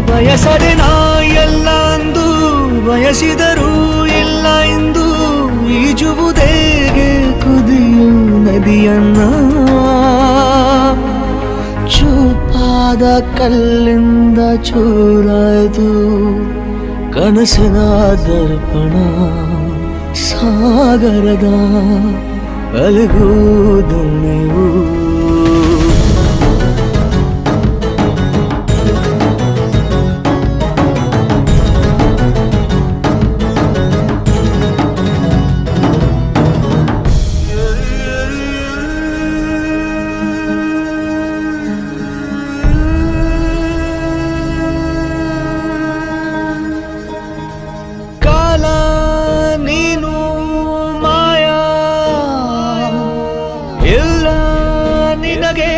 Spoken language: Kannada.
ಬಯಸದೆ ನಾ ಎಲ್ಲ ಅಂದು, ಬಯಸಿದರೂ ಇಲ್ಲ ಎಂದು ಈಜುವುದೇಗೆ ಕುದಿಯು ನದಿಯನ್ನ. ಚೂಪಾದ ಕಲ್ಲಿಂದ ಚೂರಾಯ್ದು ಕನಸಿನ ದರ್ಪಣ. ಸಾಗರದ ಅಲಗೂದು ಎಲ್ಲ ನಿನಗೇ